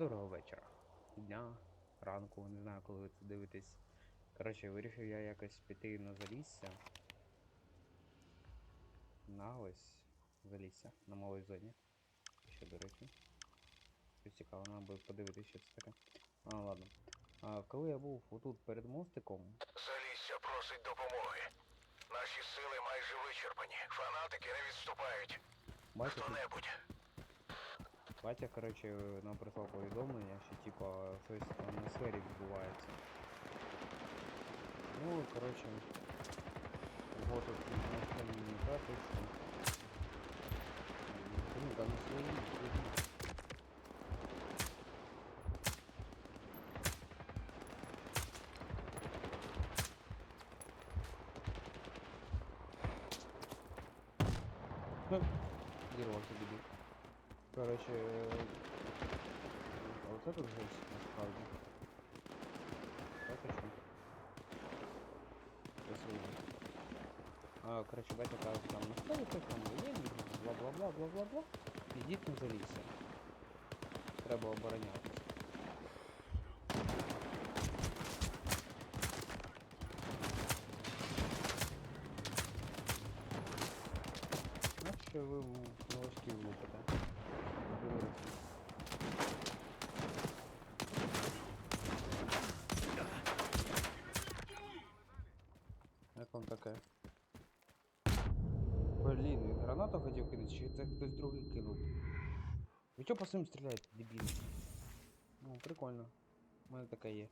Доброго вечора. Дня, ранку, не знаю, коли ви це дивитесь. Коротше, вирішив я якось піти на залісся. На ось залісся на малій зоні. Ще до речі. Щось цікаво, треба буде подивитися, що це таке. А, ладно. А, коли я був отут перед мостиком, Залісся просить допомоги. Наші сили майже вичерпані. Фанатики не відступають. Хто-небудь. Батя, короче, нам прислав повідомлення, що типа щось там на сфері відбувається. Ну, короче, вот тут на камінні карточки. Ну, там свої. свої. Ну, Дірвався дебіл. Короче, а вот этот жесть, насправді. Карточка. Красиво. А, короче, батя кажется, там, на столе ви там воєнні, бла-бла-бла, бла-бла-бла. Иди там залізьте. Треба оборонятися. Ну що ви в новачків лупите? Говорите. Вам таке? Блін, він гранату хотів кинути, чи це хтось другий кинув? Ви чого по своїм стріляєте, дебіл? Ну, прикольно. У мене таке є.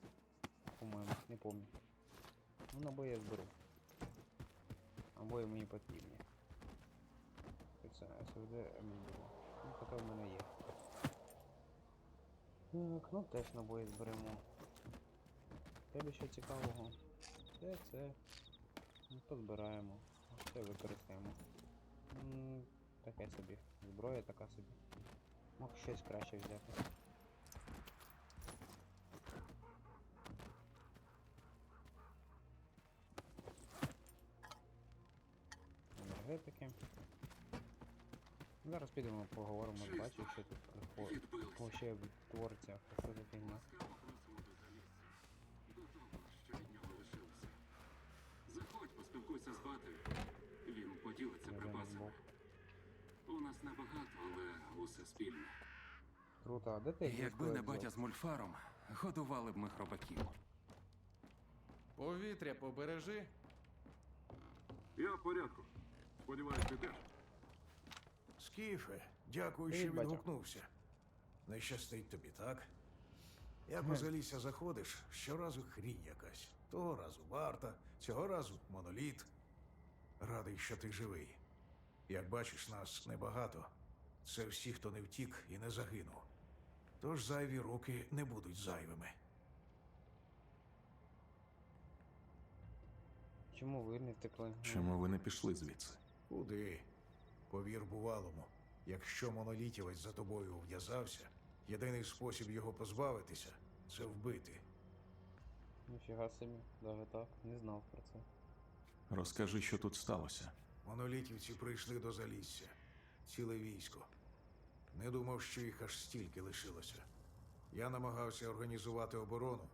По-моєму, не пам'ятаю. Ну, набої я зберу. Набої мені потрібні. Це СВД М2. Ну, таке в мене є. Так, ну теж набої зберемо. Тебе що цікавого? Це це. Ну, позбираємо. Це використаємо. Таке собі. Зброя така собі. Мог щось краще взяти. Енергетики. Зараз підемо поговоримо, бачу, що тут приход- вообще твориться, що за фігня. Поспілкуйся з батою. Він поділиться припасами. У нас небагато, але усе спільне. Круто, а де ти Якби не взяв? батя з мульфаром, годували б ми хробаків. Повітря побережи. Я в порядку. Сподіваюсь, ти теж. Скіфе, дякую, Привіт, що батя. відгукнувся. Не щастить тобі, так? Як у залісся заходиш, щоразу хрінь якась. Того разу варта, цього разу моноліт. Радий, що ти живий. Як бачиш, нас небагато. Це всі, хто не втік і не загинув. Тож зайві руки не будуть зайвими. Чому ви не втекли? Чому ви не пішли звідси? Куди? Повір бувалому. Якщо монолітівець за тобою ув'язався, єдиний спосіб його позбавитися це вбити. Ніфіга собі, даже так, не знав про це. Розкажи, що тут сталося. Монолітівці прийшли до залісся. Ціле військо. Не думав, що їх аж стільки лишилося. Я намагався організувати оборону,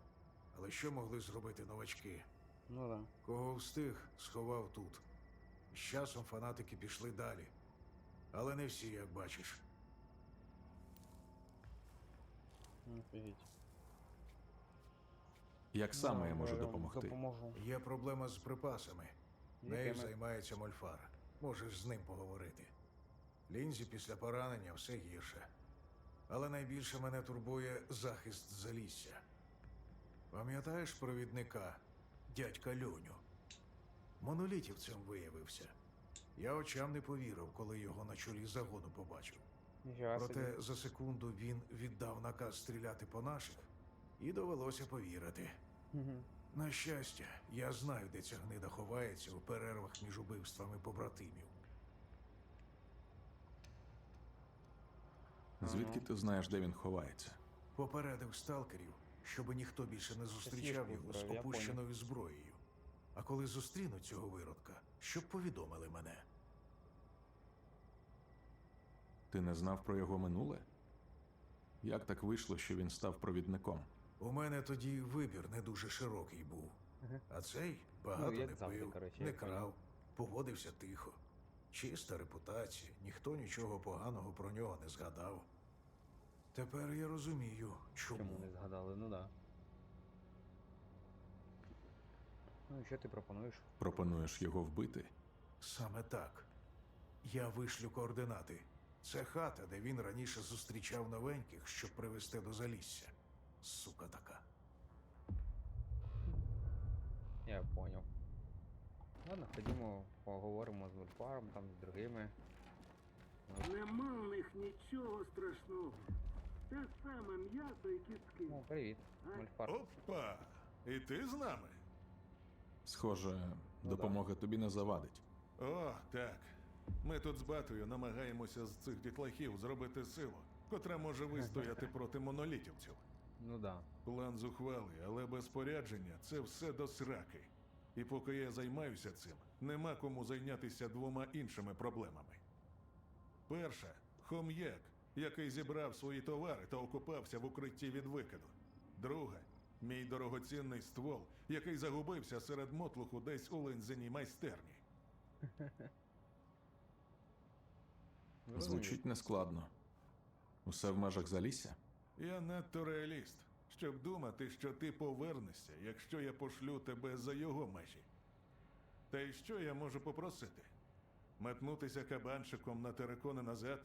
але що могли зробити новачки? Ну да. Кого встиг, сховав тут. З часом фанатики пішли далі. Але не всі, як бачиш. Ну, Офігеть. Як саме я Ну, можу допомогти? Допоможу. Є проблема з припасами. Нею займається Мольфар. Можеш з ним поговорити. Лінзі після поранення все гірше. Але найбільше мене турбує захист залісся. Пам'ятаєш провідника, дядька Льоню? Монолітівцем виявився. Я очам не повірив, коли його на чолі загону побачив. Проте за секунду він віддав наказ стріляти по наших, і довелося повірити. На щастя, я знаю, де ця гнида ховається у перервах між убивствами побратимів. Звідки ти знаєш, де він ховається? Попередив сталкерів, щоб ніхто більше не зустрічав його з опущеною зброєю. А коли зустрінуть цього виродка, щоб повідомили мене. Ти не знав про його минуле? Як так вийшло, що він став провідником? У мене тоді вибір не дуже широкий був. А цей багато Ну, не завжди, пив, коротше, не крав, поводився тихо. Чиста репутація, ніхто нічого поганого про нього не згадав. Тепер я розумію, чому. Чому не згадали? Ну да. Ну і що ти пропонуєш? Пропонуєш його вбити? Саме так. Я вишлю координати. Це хата, де він раніше зустрічав новеньких, щоб привезти до залісся. Сука така. Я понял. Ладно, ходімо, поговоримо з Вольфаром, там з другими. Нема в них нічого страшного. Те саме м'ясо і кістки. О, привіт, Вольфар. Опа! І ти з нами? Схоже, Ну допомога тобі не завадить. О, так. Ми тут з батою намагаємося з цих дітлахів зробити силу, котра може вистояти проти монолітівців. Ну да. План зухвалий, але без спорядження це все до сраки. І поки я займаюся цим, нема кому зайнятися двома іншими проблемами. Перша хом'як, який зібрав свої товари та окупався в укритті від викиду. Друга мій дорогоцінний ствол, який загубився серед мотлуху десь у линзиній майстерні. Звучить нескладно. Усе в межах залісся? Я надто реаліст, щоб думати, що ти повернешся, якщо я пошлю тебе за його межі. Та й що я можу попросити? Метнутися кабанчиком на терикони назад?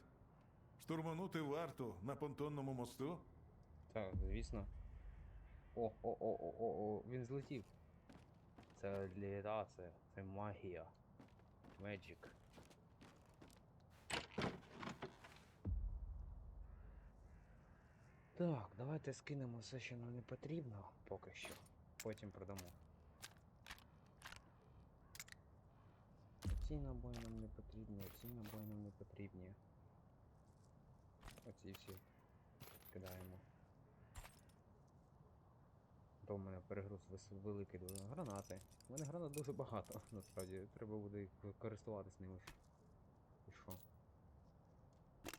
Штурманути варту на понтонному мосту? Так, звісно. О, о, о, о, о, о, він злетів. Це літація, це магія. Magic. Так, давайте скинемо все, що нам не потрібно поки що. Потім продамо. Ці набої нам не потрібні, ці набої нам не потрібні. Оці всі кидаємо. То в мене перегруз великий дуже. Гранати. У мене гранат дуже багато, насправді. Треба буде користуватись ними. І що?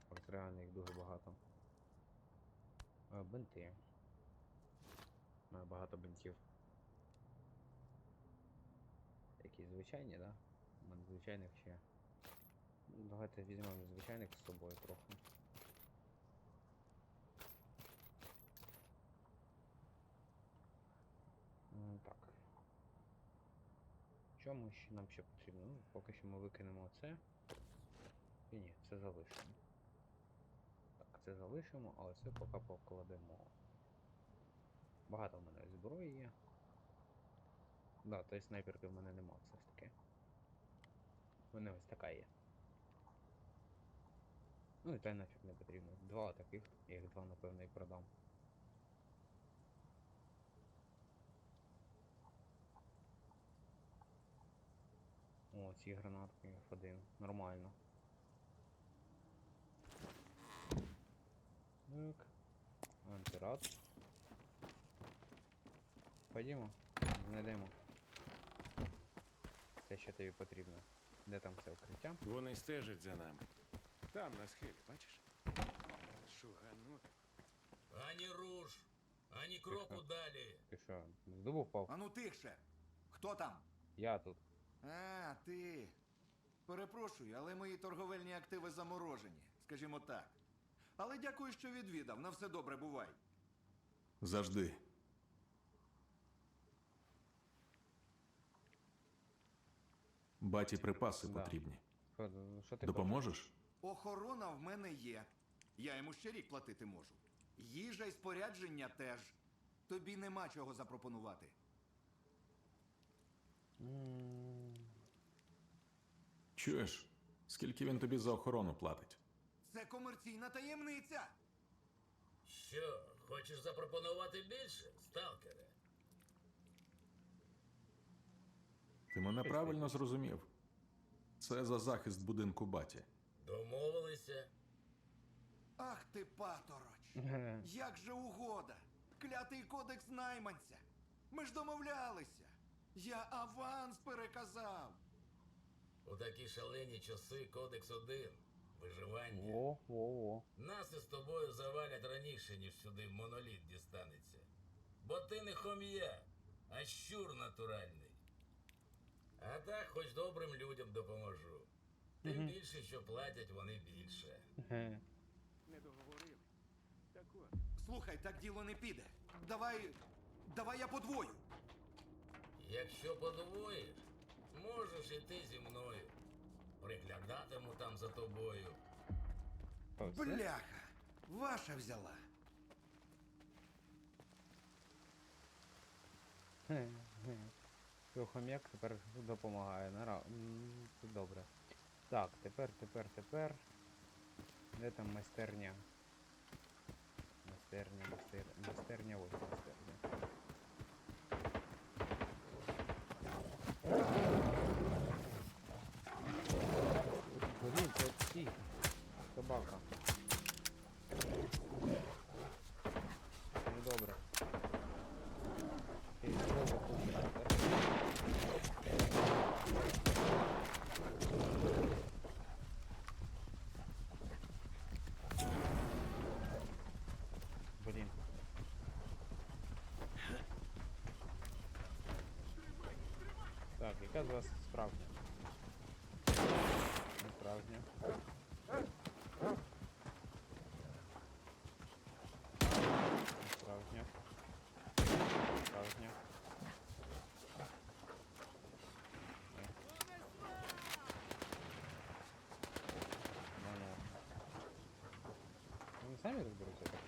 Ось реально їх дуже багато. Бинти. Маю багато бинтів. Які звичайні, да? У мене звичайних ще. Ну, Давайте візьмемо звичайних з собою трохи. Так. Що ми ще нам ще потрібно? Ну, поки що ми викинемо це. І ні, це залишимо. Це залишимо, але це поки покладемо. Багато в мене зброї є. Да, тої снайперки в мене нема все ж таки. У мене ось така є. Ну і та й нафіг не потрібно. Два таких, я їх два напевно і продам. О, ці гранатки F1. Нормально. Так. Антирад. Пойдемо, знайдемо. Те, що тобі потрібно. Де там це укриття? Вони стежать за нами. Там на схилі, бачиш? Шугануть. Ані руш, ані кроку далі. Ти що, з дубу впав? Ану тихше. Хто там? Я тут. А, ти. Перепрошую, але мої торговельні активи заморожені, скажімо так. Але дякую, що відвідав. На все добре бувай. Завжди. Баті припаси Да. потрібні. Що, що ти Допоможеш? Охорона в мене є. Я йому ще рік платити можу. Їжа і спорядження теж. Тобі нема чого запропонувати. Чуєш? Скільки він тобі за охорону платить? Це комерційна таємниця. Що, хочеш запропонувати більше, сталкере? Ти мене правильно зрозумів. Це за захист будинку баті. Домовилися? Ах ти, патороч! Як же угода? Клятий кодекс найманця. Ми ж домовлялися. Я аванс переказав. У такі шалені часи кодекс один. Виживання. Во, во, во. Нас із тобою завалять раніше, ніж сюди моноліт дістанеться. Бо ти не хом'я, а щур натуральний. А так хоч добрим людям допоможу. Тим більше, що платять вони більше. Не договорили. Так от. Слухай, так діло не піде. Давай. Давай я подвою. Якщо подвоїш, можеш іти зі мною. Приглядатиму там за тобою. Бляха! Ваша взяла. Хе, хе. Його хом'як тепер допомагає. Нара... Це добре. Так, тепер, тепер, тепер. Де там майстерня? Майстерня, майстер... майстерня, ось яка з вас справжня? Не справжня. Не справжня. Справжня. Ні. Ну, ну. Вони самі розберуться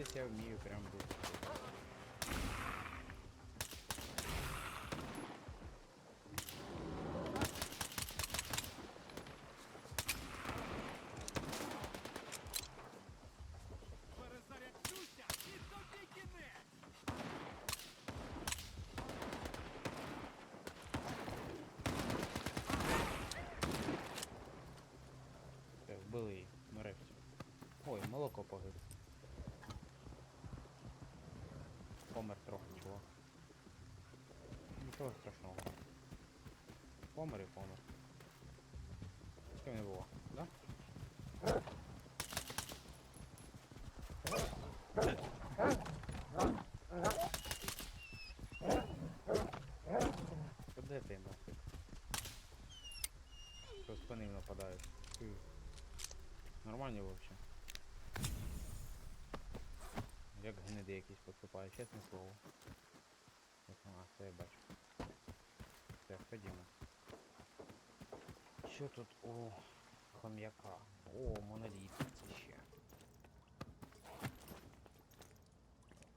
цілитись я вмію прям! Все, вбили нарешті. Ой, молоко погиб. Помер трохи, чого. Нічого страшного. Помер і помер. З не було, да? Куди ти нафиг? Що спини нападають? Ти Нормально вообще. Як гниди якісь поступають, чесне слово. Ось, А, це я бачу. Все, ходімо. Що тут у хом'яка? О, моноліт це ще.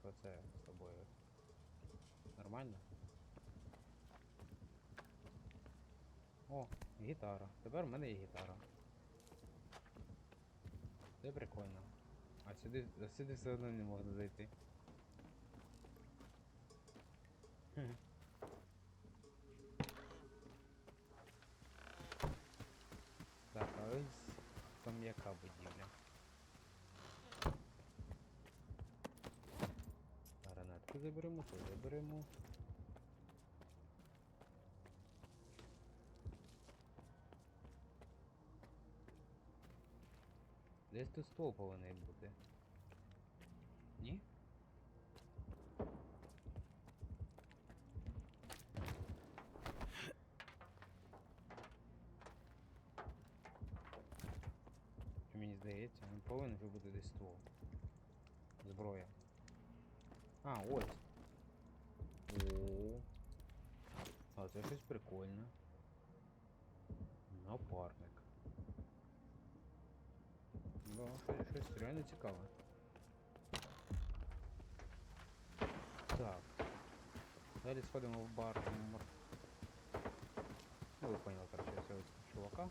Що це з тобою? Нормально? О, гітара. Тепер в мене є гітара. Це прикольно. А сюди, сюди все одно не можна зайти. Хм. Так, а ось там яка будівля. Гранатки заберемо, це заберемо. Десь тут стол повинен бути. Ні? Що Мені здається, він повинен вже бути десь стол. Зброя. А, ось. це щось прикольне. Напарник. Ну, да, щось, щось реально цікаве. Так. Далі сходимо в бар номер. Ну ви поняли, короче, цього чувака.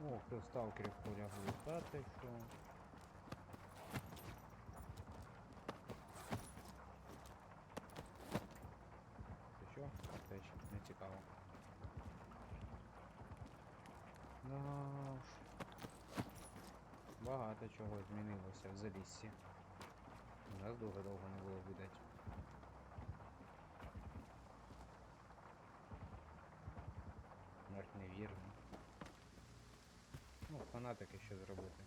О, хто сталкерів полягли стати, що... Да. Багато чого змінилося в заліссі. У Нас дуже довго не було видать. Смерть невірна. Ну, фанатики що зробити.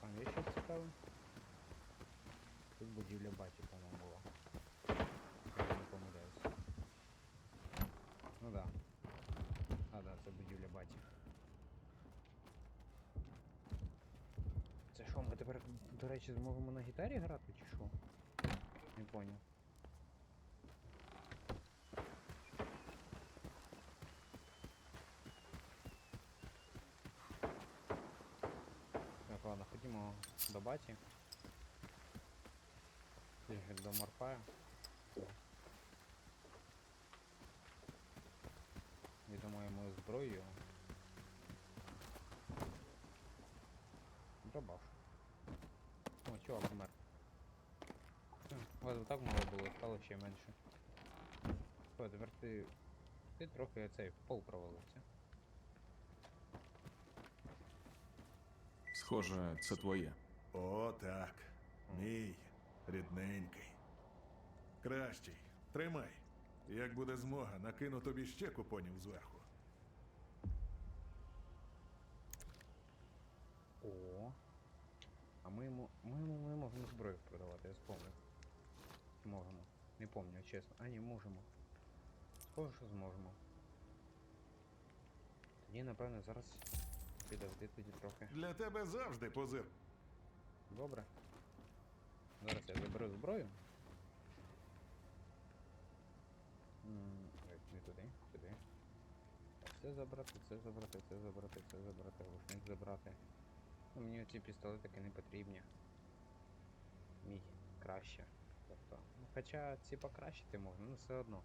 Там є щось цікаве? Тут будівля баті, до речі, зможемо на гітарі грати чи що? Не поняв. Так, ладно, ходімо до баті. Точніше, до Морфая. Відомо йому зброю. Стало ще менше. О, тепер ти. Ти трохи цей пол провалився. Схоже, це твоє. О, так. Мій рідненький. Кращий. Тримай. Як буде змога, накину тобі ще купонів зверху. О. А ми йому. Ми йому не можемо зброю продавати, я спомнив. Чи можемо? Не пам'ятаю, чесно. А ні, можемо. Схоже, що зможемо. Тоді, напевно, зараз підожди тоді трохи. Для тебе завжди позир. Добре. Зараз я заберу зброю. Не туди, туди. Це забрати, це забрати, це забрати, це забрати, рушник забрати. Ну, мені ці пістолетики не потрібні. Мій краще. Ну, хоча ці покращити можна, ну все одно.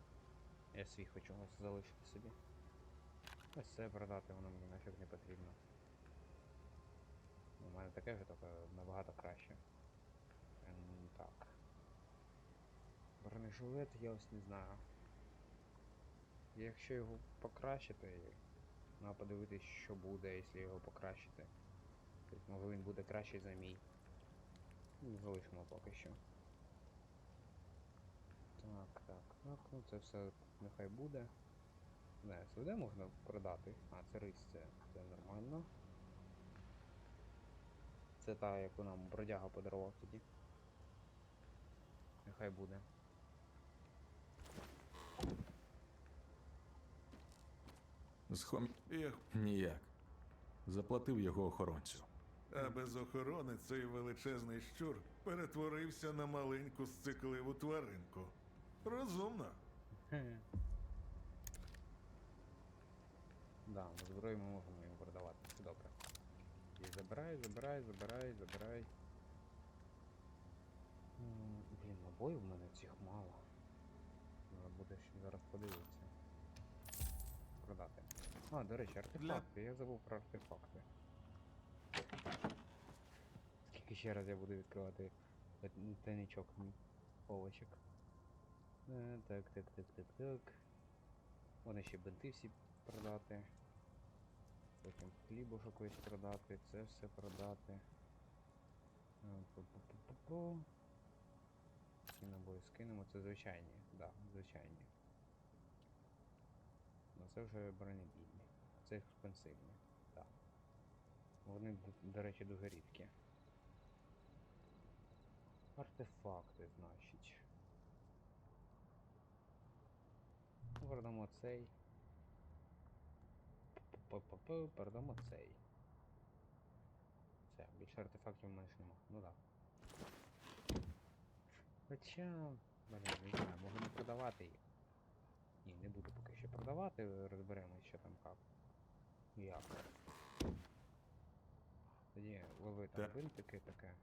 Я свій хочу ось залишити собі. Ось це продати, воно мені нафіг не потрібно. У мене таке вже тільки набагато краще. Ем, так. Бронежилет я ось не знаю. Якщо його покращити, треба подивитись, що буде, якщо його покращити. Тобто, може він буде кращий за мій. Ну, Залишимо поки що. Так, так, так, ну це все нехай буде. Не, СВД можна продати. А, це рись, це, це нормально. Це та, яку нам бродяга подарував тоді. Нехай буде. З хом... І, Ніяк. Заплатив його охоронцю. а без охорони цей величезний щур перетворився на маленьку сцикливу тваринку. Розумно. Хе. Да, ну, зброю ми можемо йому продавати. Все добре. І забирай, забирай, забирай, забирай. М, Блін, набоїв в мене цих мало. Треба буде ще зараз подивитися. Продати. А, до речі, артефакти. Я забув про артефакти. Скільки ще раз я буду відкривати та- тайничок м, полочок. Е, Так, так, так, так, так. Вони ще бинти всі продати. Потім хлібушок весь продати, це все продати. Е. Ці набої скинемо, це звичайні, да, звичайні. Ну це вже бронебійні. Це експенсивні, так. Вони, до речі, дуже рідкі. Артефакти, значить. Передамо цей. П-п-п, передамо цей. Все, більше артефактів ж нема. Ну да. Хоча. Блін, не знаю, можу не продавати їх. Ні, не буду поки що продавати, розберемось, що там як. Як. ви там Так. бинтики таке.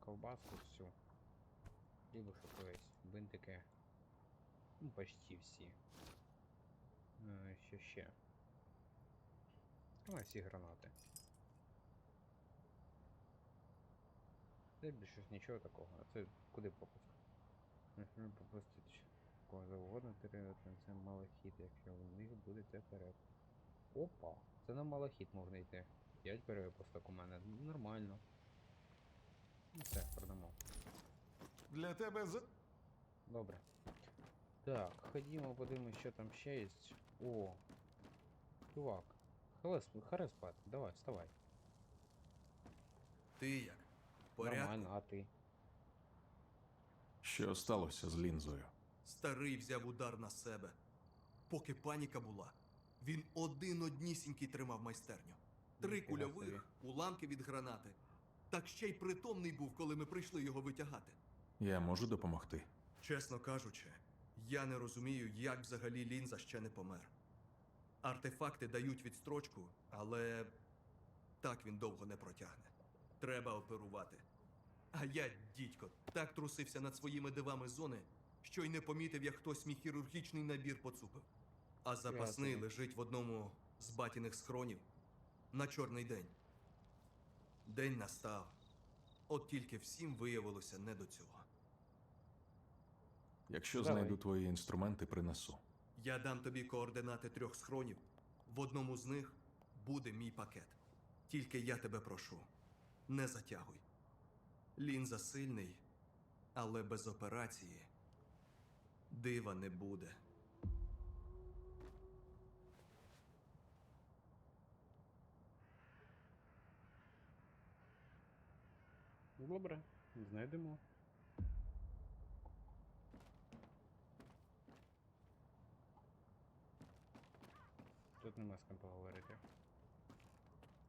Ковбаску всю. Хлібушок весь, бинтики. Ну, почти всі. Е, що ще? А, всі гранати. Це більше нічого такого. А це куди пропуск? Угу, Пропустить кого завгодно термінати це малохід, якщо у них буде це перед. Опа! Це на малохід можна йти. 5 перевипусток у мене. Нормально. Ну все, продамо. Для тебе з. Добре. Так, ходімо, подивимось, що там ще є. О! Чувак. Харе, харе спати. Давай, вставай. Ти як? Порядку? Нормально, а ти? Що сталося з лінзою? Старий взяв удар на себе. Поки паніка була, він один однісінький тримав майстерню. Три кульових, уламки від гранати. Так ще й притомний був, коли ми прийшли його витягати. Я можу допомогти. Чесно кажучи, я не розумію, як взагалі лінза ще не помер. Артефакти дають відстрочку, але так він довго не протягне. Треба оперувати. А я, дідько, так трусився над своїми дивами зони, що й не помітив, як хтось мій хірургічний набір поцупив. А запасний собі. лежить в одному з батіних схронів на чорний день. День настав. От тільки всім виявилося не до цього. Якщо Давай. знайду твої інструменти, принесу. Я дам тобі координати трьох схронів. В одному з них буде мій пакет. Тільки я тебе прошу, не затягуй. Лінза сильний, але без операції дива не буде. Добре, знайдемо. Тут нема з ким поговорити.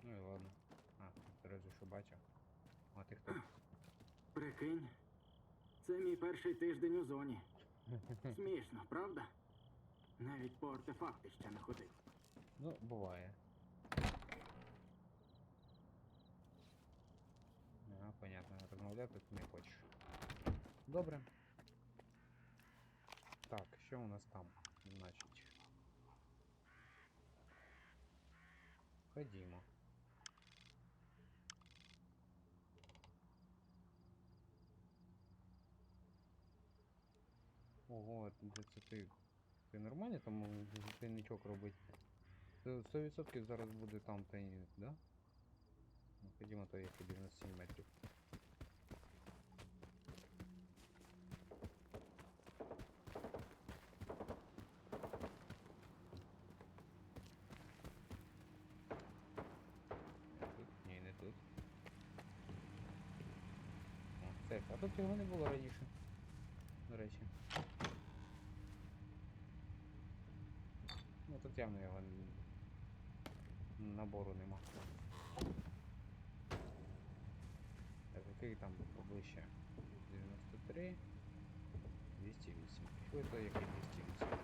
Ну і ладно. А, одразу що бачив. А ти хто? Прикинь, це мій перший тиждень у зоні. Смішно, правда? Навіть по артефакти ще не ходив. Ну, буває. А, понятно, розмовляти ти не хочеш. Добре. Так, що у нас там? Значить. Ходімо. Ого, де це ти? Ти нормально там тайничок робить? 100% зараз буде там тайник, да? Ну, ходімо, то на 97 метрів. Не тут? Ні, не тут. О, сейф. А тут його не було раніше. До речі. Ну тут явно його набору нема. Так, який там поближче? 93, 208. Пішли то який 208.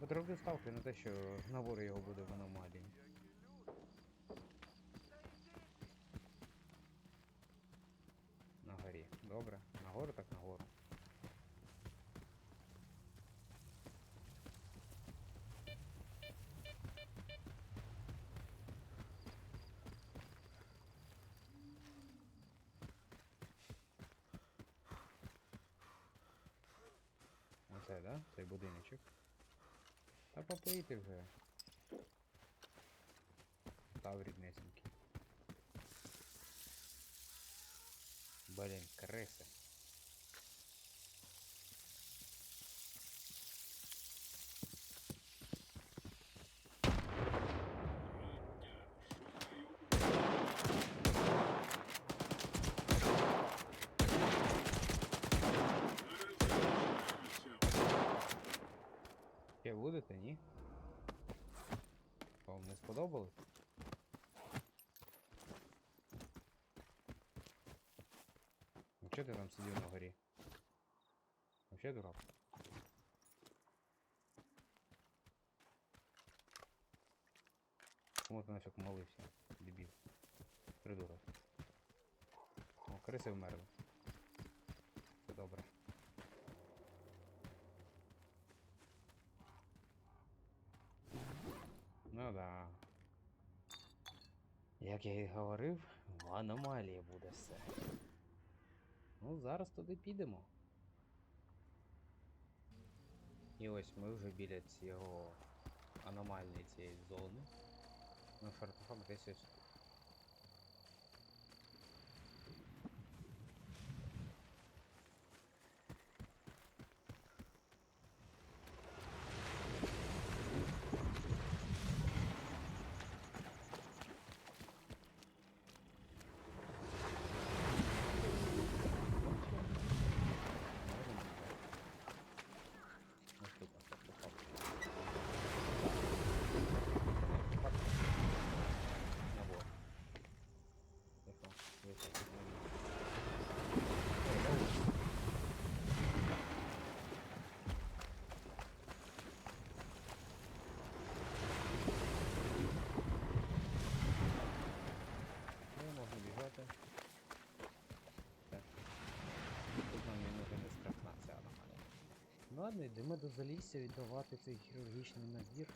От ставки на те, що набор його буде в аномалії. Добре. Нагору так нагору. Оце, да? Цей будиночок. Та попийте вже. Став ріднесенький. Блін, криси. Ще будете, ні? Вам не сподобалось? Чого ти там сидів на горі? Вообще дурак? Чому ти нафіг молився, дебіл? Придурок. О, криси вмерли. Все добре. Ну да. Як я і говорив, в аномалії буде все. Ну, зараз туди підемо. І ось ми вже біля цього аномальної цієї зони. Ну, артефакт десь Ось тут у нас артефакт. Артефакт. Набор. Тихо, тихо, тихо. Ой, да ось. Ну, можна біжати. Так. Тут нам він уже не страшна ця аномалія. Ну ладно, йдемо до залісся віддавати цей хірургічний набір.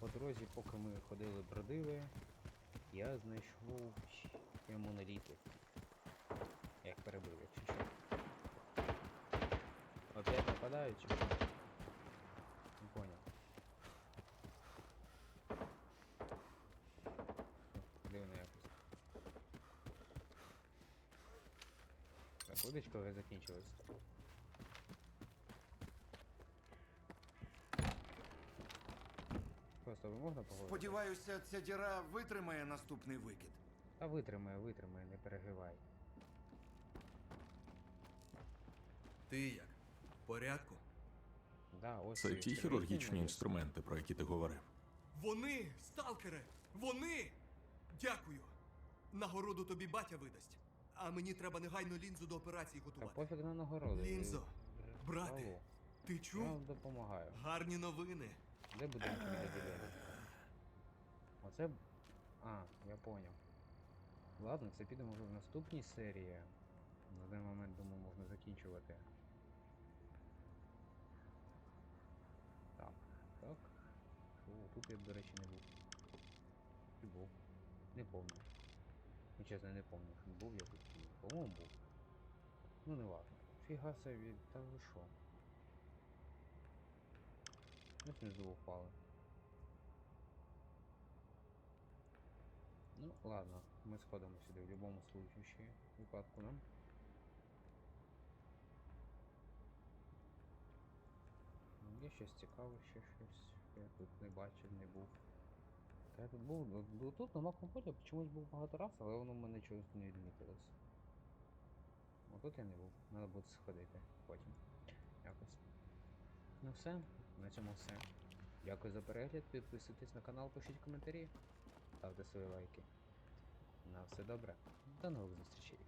По дорозі, поки ми ходили бродили, я знайшов моноліти. Як перебив, якщо що. Опять нападають чи що? Не понял. Дивно якось. Так, водичка вже закінчилась. Просто ви можна поговорити? Сподіваюся, ця діра витримає наступний викид. Та витримає, витримає, не переживай. Ти як? В порядку? Да, ось Це ті хірургічні інструменти, про які ти говорив. Вони, сталкере! Вони! Дякую! Нагороду тобі батя видасть. А мені треба негайно лінзу до операції Та готувати. пофіг на нагороди. Лінзо, брате, Алло, Ти Я чув? вам допомагаю. Гарні новини. Де будинки для ділянок? Оце. б- А, я поняв. Ладно, це підемо вже в наступній серії. На даний момент, думаю, можна закінчувати. Так, так. О, тут я, до речі, не був. Чи був? Не помню. Ну, чесно, не помню. Був якось. ні. По-моєму був. Ну, не важно. Фіга собі, та ви що? Ми внизу упали. Ну, ладно, ми сходимо сюди в будь-якому случаю ще випадку нам. Є щось цікаве, ще щось. Я тут не бачив, не був. Я тут був, тут на поля чомусь був багато раз, але воно мене чогось не відмітилось. Отут тут я не був, треба буде сходити потім. Якось. Ну все, на цьому все. Дякую за перегляд, підписуйтесь на канал, пишіть коментарі, ставте свої лайки. На все добре. До нових зустрічей.